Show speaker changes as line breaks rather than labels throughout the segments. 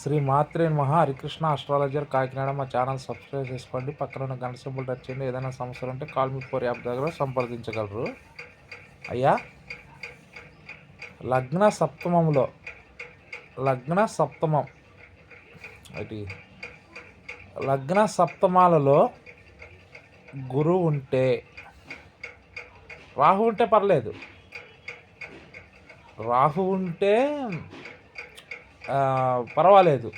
శ్రీ మాత్రే మహా హరికృష్ణ అస్ట్రాలజర్ కాకినాడ మా channel subscribe చేసుకోండి. పక్కన ఉన్న గంట సింబల్ టచ్ చేయండి. ఏదైనా సమస్యలు ఉంటే కాల్ మీ ఫోర్ యాప్ దగ్గర సంప్రదించగలరు. అయ్యా లగ్న సప్తమంలో లగ్న సప్తమం. అది లగ్న సప్తమాలలో గురువు ఉంటే రాహు ఉంటే పర్లేదు. రాహు ఉంటే పర్వాలేదు.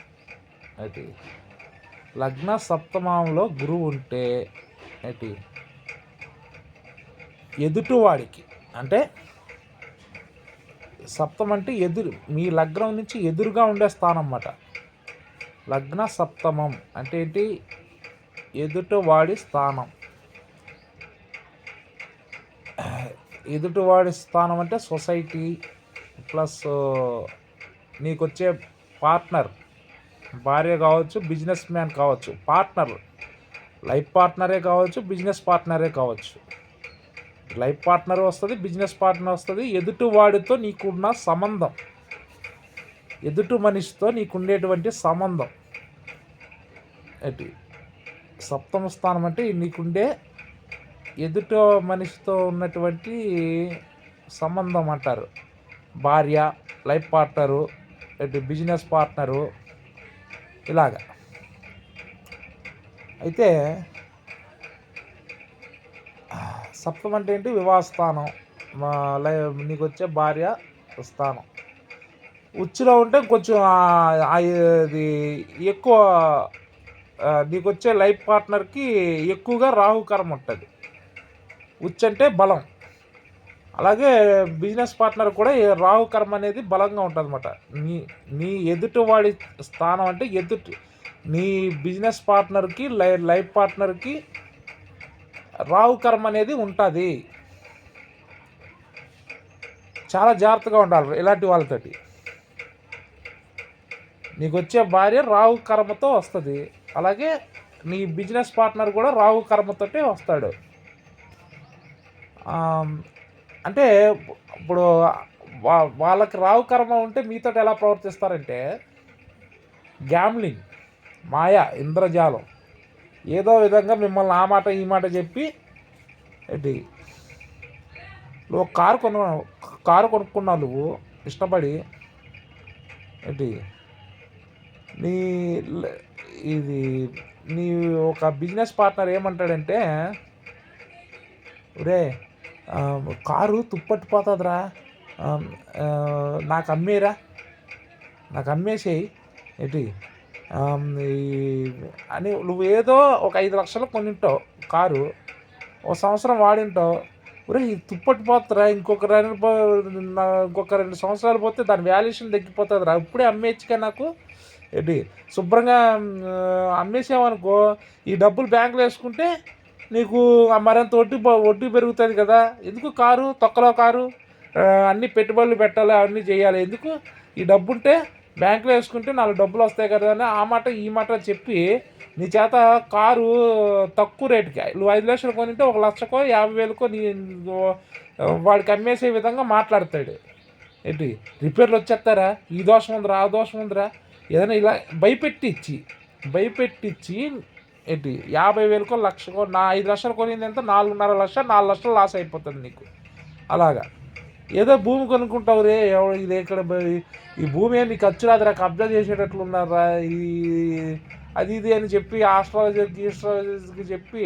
అది లగ్న సప్తమంలో గురువు ఉంటే ఏంటి ఎదుటివాడికి అంటే సప్తం అంటే ఎదురు మీ లగ్నం నుంచి ఎదురుగా ఉండే స్థానం అన్నమాట లగ్న సప్తమం అంటే ఏంటి? ఎదుటివాడి స్థానం. ఎదుటివాడి స్థానం అంటే సొసైటీ ప్లస్ నీకు వచ్చే పార్ట్నర్ భార్య కావచ్చు బిజినెస్ మ్యాన్ కావచ్చు పార్ట్నర్ లైఫ్ పార్ట్నరే కావచ్చు బిజినెస్ పార్ట్నరే కావచ్చు. లైఫ్ పార్ట్నర్ వస్తుంది బిజినెస్ పార్ట్నర్ వస్తుంది ఎదుటి వాడితో నీకున్న సంబంధం ఎదుటి మనిషితో నీకుండేటువంటి సంబంధం. ఏంటి? సప్తమ స్థానం అంటే నీకుండే ఎదుట మనిషితో ఉన్నటువంటి సంబంధం అంటారు. భార్య లైఫ్ పార్ట్నరు ఇటు బిజినెస్ పార్ట్నరు ఇలాగా. అయితే సప్తం అంటే ఏంటి? వివాహస్థానం. నీకు వచ్చే భార్య స్థానం. ఉచ్చులో ఉంటే కొంచెం అది ఎక్కువ నీకు వచ్చే లైఫ్ పార్ట్నర్కి ఎక్కువగా రాహుకరం ఉంటుంది. ఉచ్చు అంటే బలం. అలాగే బిజినెస్ పార్ట్నర్ కూడా రాహు కర్మ అనేది బలంగా ఉంటుంది అనమాట నీ నీ ఎదుటివాడి స్థానం అంటే ఎదుటి నీ బిజినెస్ పార్ట్నర్కి లై లైఫ్ పార్ట్నర్కి రాహు కర్మ అనేది ఉంటుంది. చాలా జాగ్రత్తగా ఉండాలి ఇలాంటి వాళ్ళతోటి. నీకు వచ్చే భార్య రాహు కర్మతో వస్తుంది. అలాగే నీ బిజినెస్ పార్ట్నర్ కూడా రాహు కర్మతోటే వస్తాడు. అంటే ఇప్పుడు వా- వాళ్ళకి రావు కర్మ ఉంటే మీతో ఎలా ప్రవర్తిస్తారంటే గ్యామ్లింగ్ మాయ ఇంద్రజాలం. ఏదో విధంగా మిమ్మల్ని ఆ మాట ఈ మాట చెప్పి ఏంటి నువ్వు కారు కొను కారు కొనుక్కున్నావు నువ్వు ఇష్టపడి ఏంటి నీ ల- ఇది నీ ఒక బిజినెస్ పార్ట్నర్ ఏమంటాడంటే ఒరే కారు తుప్పట్టిపోతుందిరా. నాకు అమ్మేరా. నాకు అమ్మేసేయి. ఏంటి? అని నువ్వు ఏదో ఒక ఐదు లక్షలు కొనింటావు కారు. ఒక సంవత్సరం వాడింటావు. ఒరే ఇది తుప్పట్టిపోతుందిరా. ఇంకొక రెండు ఇంకొక రెండు సంవత్సరాలు పోతే దాని వాల్యుయేషన్ తగ్గిపోతుందిరా. ఇప్పుడే అమ్మేచ్చుగా నాకు. ఏంటి? శుభ్రంగా అమ్మేసామనుకో ఈ డబ్బులు బ్యాంకులో వేసుకుంటే నీకు ఆ వడ్డీ వడ్డీ పెరుగుతుంది కదా. ఎందుకు కారు? తొక్కలో కారు? అన్ని పెట్టుబడులు పెట్టాలి అవన్నీ చేయాలి. ఎందుకు? ఈ డబ్బు ఉంటే బ్యాంకులో వేసుకుంటే నాలుగు డబ్బులు వస్తాయి కదా అని ఆ మాట ఈ మాట చెప్పి నీ చేత కారు తక్కువ రేటుకి నువ్వు ఐదు లక్షలు కొనింటే ఒక లక్షకో యాభై వేలకో నీ వాడికి అమ్మేసే విధంగా మాట్లాడతాడు. ఏంటి? రిపేర్లు వచ్చేస్తారా? ఈ దోషం ఉందిరా ఆ దోషం ఉందిరా? ఏదైనా ఇలా భయపెట్టిచ్చి భయపెట్టించి ఏంటి? యాభై వేలకో లక్షకో నా ఐదు లక్షలు కొనింది ఎంత? నాలుగున్నర లక్ష నాలుగు లక్షలు లాస్ అయిపోతుంది నీకు. అలాగా. ఏదో భూమి కొనుక్కుంటావు రే ఇది ఇక్కడ ఈ భూమి ఏమి ఖర్చు రాదురా కబ్జా చేసేటట్లు ఉన్నారా ఈ అది ఇది అని చెప్పి ఆస్ట్రాలజర్కి ఈస్ట్రాలజర్కి చెప్పి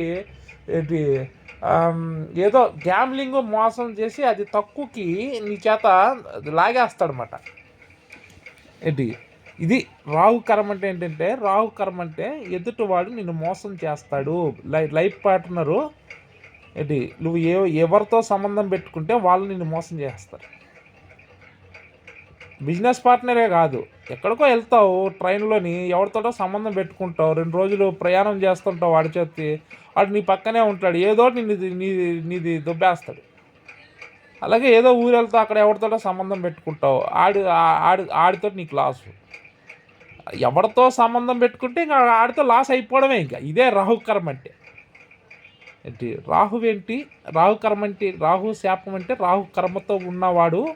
ఏంటి ఏదో గ్యామ్లింగ్ మోసం చేసి అది తక్కువకి నీ చేత లాగేస్తాడనమాట ఏంటి? ఇది రాహు కర్మ అంటే ఏంటంటే రాహు కర్మ అంటే ఎదుటివాడు నిన్ను మోసం చేస్తాడు. లై లైఫ్ పార్ట్నరు ఏంటి నువ్వు ఏ ఎవరితో సంబంధం పెట్టుకుంటే వాళ్ళు నిన్ను మోసం చేస్తారు. బిజినెస్ పార్ట్నరే కాదు. ఎక్కడికో వెళ్తావు ట్రైన్లోని ఎవరితోటో సంబంధం పెట్టుకుంటావు రెండు రోజులు ప్రయాణం చేస్తుంటావు వాడి చేతి వాడు నీ పక్కనే ఉంటాడు ఏదో నిన్ను నీ నీది దుబ్బేస్తాడు. అలాగే ఏదో ఊరు వెళ్తావు అక్కడ ఎవరితోటో సంబంధం పెట్టుకుంటావు ఆడి ఆడి ఆడితో నీకు లాసు ఎవరితో సంబంధం పెట్టుకుంటే ఇంకా ఆడితో లాస్ అయిపోవడమే ఇంకా. ఇదే రాహుకరం అంటే. ఏంటి? రాహు ఏంటి? రాహు కర్మ అంటే రాహు శాపం అంటే రాహు కర్మతో ఉన్నవాడు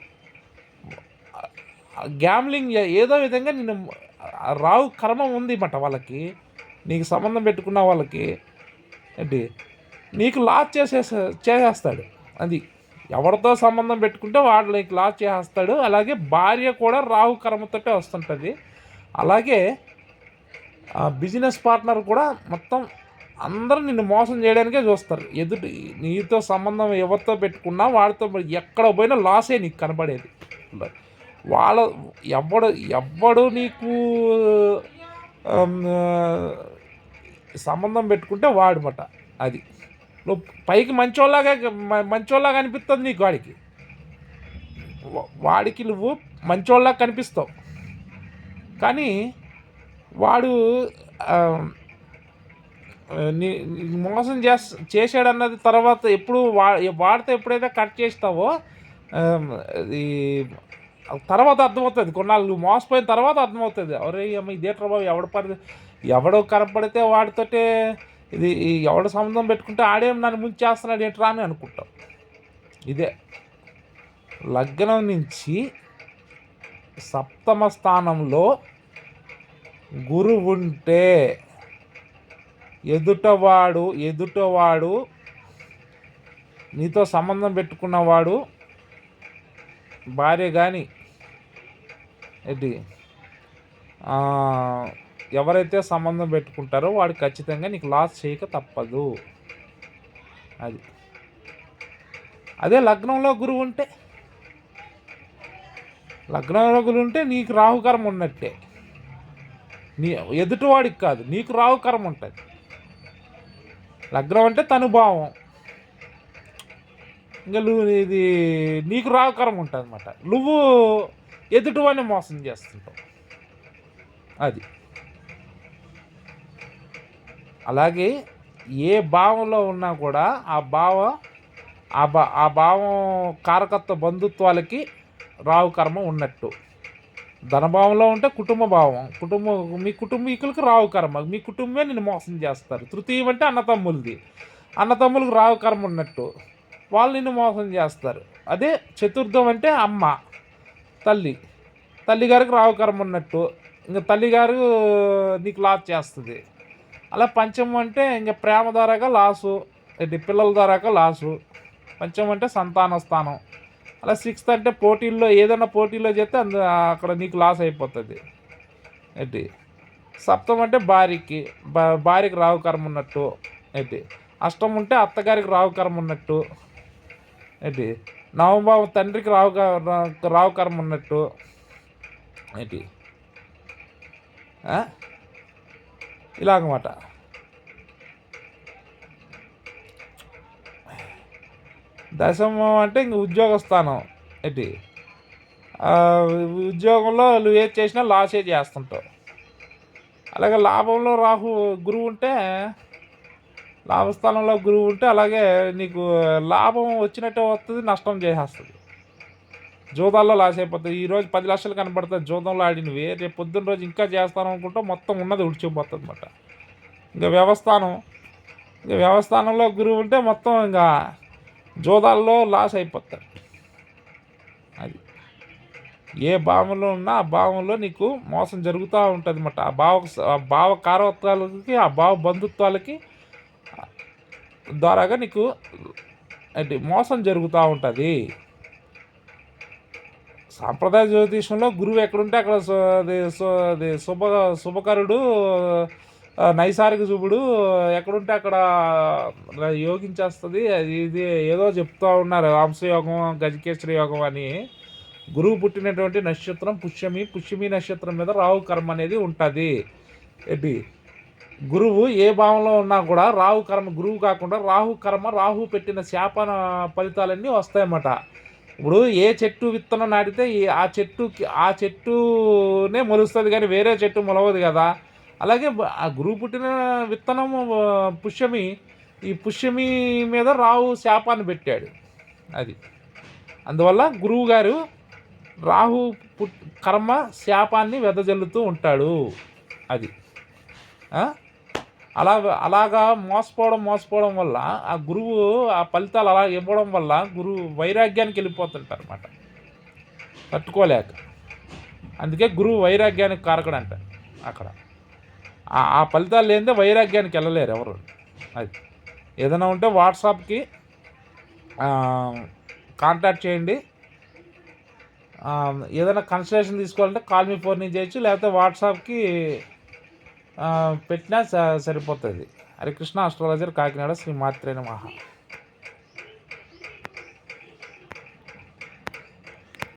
గ్యామ్లింగ్ ఏదో విధంగా నేను రాహు రావు కర్మ ఉంది మాట వాళ్ళకి. నీకు సంబంధం పెట్టుకున్న వాళ్ళకి. ఏంటి? నీకు లాస్ చేసే చేసేస్తాడు. అది ఎవరితో సంబంధం పెట్టుకుంటే వాడు నీకు లాస్ చేసేస్తాడు. అలాగే భార్య కూడా రాహు కర్మతోటే వస్తుంటుంది. అలాగే ఆ బిజినెస్ పార్ట్నర్ కూడా మొత్తం అందరూ నిన్ను మోసం చేయడానికే చూస్తారు. ఎదుటి నీతో సంబంధం ఎవరితో పెట్టుకున్నా వాడితో ఎక్కడ పోయినా లాసే నీకు కనబడేది వాళ్ళ ఎవడు ఎవడు నీకు సంబంధం పెట్టుకుంటే వాడమట అది. నువ్వు పైకి మంచోళ్ళగా మంచోళ్ళగా అనిపిస్తుంది నీకు వాడికి. వాడికి నువ్వు మంచోళ్ళగా కనిపిస్తావు. కానీ వాడు నీ మోసం చేస్ చేశాడన్నది తర్వాత ఎప్పుడు వా వాడితే ఎప్పుడైతే కట్ చేస్తావో ఈ తర్వాత అర్థమవుతుంది. కొన్నాళ్ళు నువ్వు మోసపోయిన తర్వాత అర్థమవుతుంది. ఎవరే అమ్మ ఇదే ప్రభావం. ఎవడ పడి ఎవడో కనపడితే వాడితోటే ఇది ఈ ఎవడ సంబంధం పెట్టుకుంటే ఆడేం నన్ను ముందు చేస్తున్నాడు ఏంట్రా అని అనుకుంటాం. ఇదే. లగ్నం నుంచి సప్తమ స్థానంలో గురువు ఉంటే ఎదుటవాడు ఎదుటవాడు నీతో సంబంధం పెట్టుకున్నవాడు భార్య కానీ ఏంటి? ఎవరైతే సంబంధం పెట్టుకుంటారో వాడు ఖచ్చితంగా నీకు లాస్ చేయక తప్పదు. అది. అదే లగ్నంలో గురువు ఉంటే లగ్నంలో ఉంటే నీకు రాహుకరం ఉన్నట్టే. నీ ఎదుటివాడికి కాదు నీకు రాహుకరం ఉంటుంది. లగ్నం అంటే తనుభావం ఇంకా నువ్వు ఇది నీకు రాహుకరం ఉంటుంది అనమాట నువ్వు ఎదుటివాడిని మోసం చేస్తుంటావు. అది. అలాగే ఏ భావంలో ఉన్నా కూడా ఆ భావ ఆ భా ఆ భావం కారకత్వ బంధుత్వాలకి రావు కర్మ ఉన్నట్టు. ధనభావంలో ఉంటే కుటుంబ భావం. కుటుంబ మీ కుటుంబీకులకు రావు కర్మ. మీ కుటుంబమే నిన్ను మోసం చేస్తారు. తృతీయం అంటే అన్నతమ్ములది అన్నతమ్ములకు రావు కర్మ ఉన్నట్టు. వాళ్ళు నిన్ను మోసం చేస్తారు. అదే చతుర్థం అంటే అమ్మ తల్లి. తల్లిగారికి రావు కర్మ ఉన్నట్టు. ఇంకా తల్లిగారు నీకు లాస్ చేస్తుంది. అలా పంచమం అంటే ఇంకా ప్రేమ ద్వారాగా లాసు పిల్లల ద్వారాగా లాసు పంచమం అంటే సంతాన స్థానం అలా సిక్స్త్ అంటే పోటీల్లో ఏదైనా పోటీలో చేస్తే అందు అక్కడ నీకు లాస్ అయిపోతుంది. ఏంటి? సప్తం అంటే భార్యకి భార్యకి రావు కర్మ ఉన్నట్టు ఏంటి? అష్టం ఉంటే అత్తగారికి రావు కర్మ ఉన్నట్టు ఏంటి? నవంబాబు తండ్రికి రావు క- రావు కర్మ ఉన్నట్టు ఏంటి? ఇలాగమాట. దశమం అంటే ఇంక ఉద్యోగ స్థానం ఏంటి ఉద్యోగంలో నువ్వు ఏది చేసినా లాసే చేస్తుంటావు. అలాగే లాభంలో రాహు గురువు ఉంటే లాభస్థానంలో గురువు ఉంటే అలాగే నీకు లాభం వచ్చినట్టే వస్తుంది నష్టం చేసేస్తుంది. జూదాల్లో లాస్ అయిపోతుంది ఈరోజు పది లక్షలు కనబడుతుంది జూదంలో ఆడినవి. రేపు పొద్దున్న రోజు ఇంకా చేస్తాను అనుకుంటే మొత్తం ఉన్నది ఉడిచిపోతుంది అనమాట ఇంకా వ్యవస్థానం. ఇంకా వ్యవస్థానంలో గురువు ఉంటే మొత్తం ఇంకా జోదాల్లో లాస్ అయిపోతారు. అది. ఏ భావంలో ఉన్నా ఆ భావంలో నీకు మోసం జరుగుతూ ఉంటుంది అన్నమాట ఆ భావ ఆ భావ కారవత్వాలకి ఆ భావ బంధుత్వాలకి ద్వారాగా నీకు అంటే మోసం జరుగుతూ ఉంటుంది. సాంప్రదాయ జ్యోతిషంలో గురువు ఎక్కడుంటే అక్కడ అది శుభ శుభకరుడు నైసారిక చూపుడు ఎక్కడుంటే అక్కడ యోగించేస్తుంది. అది ఇది ఏదో చెప్తూ ఉన్నారు. వంశయోగం గజకేశ్వర యోగం అని. గురువు పుట్టినటువంటి నక్షత్రం పుష్యమి. పుష్యమి నక్షత్రం మీద రాహు కర్మ అనేది ఉంటుంది. ఏంటి? గురువు ఏ భావంలో ఉన్నా కూడా రాహు కర్మ గురువు కాకుండా రాహు కర్మ రాహు పెట్టిన శాపన ఫలితాలన్నీ వస్తాయన్నమాట. ఇప్పుడు ఏ చెట్టు విత్తనం నాటితే ఆ చెట్టుకి ఆ చెట్టునే మొలుస్తుంది కానీ వేరే చెట్టు మొలవదు కదా. అలాగే ఆ గురువు పుట్టిన విత్తనము పుష్యమి ఈ పుష్యమి మీద రాహు శాపాన్ని పెట్టాడు. అది. అందువల్ల గురువు గారు రాహు పుట్ కర్మ శాపాన్ని వెదజల్లుతూ ఉంటాడు. అది. అలా అలాగా మోసపోవడం మోసపోవడం వల్ల ఆ గురువు ఆ ఫలితాలు అలా ఇవ్వడం వల్ల గురువు వైరాగ్యానికి వెళ్ళిపోతుంటారు అనమాట తట్టుకోలేక. అందుకే గురువు వైరాగ్యానికి కారకడంట అక్కడ. ఆ- ఫలితాలు లేనిదే వైరాగ్యానికి వెళ్ళలేరు ఎవరు. అది. ఏదైనా ఉంటే వాట్సాప్కి కాంటాక్ట్ చేయండి. ఏదైనా కన్సల్టేషన్ తీసుకోవాలంటే కాల్ మీ ఫోన్ నుంచి చేయొచ్చు లేకపోతే వాట్సాప్కి పెట్టినా స- సరిపోతుంది. హరికృష్ణ అస్ట్రాలజర్ కాకినాడ శ్రీ మాత్రేన మహా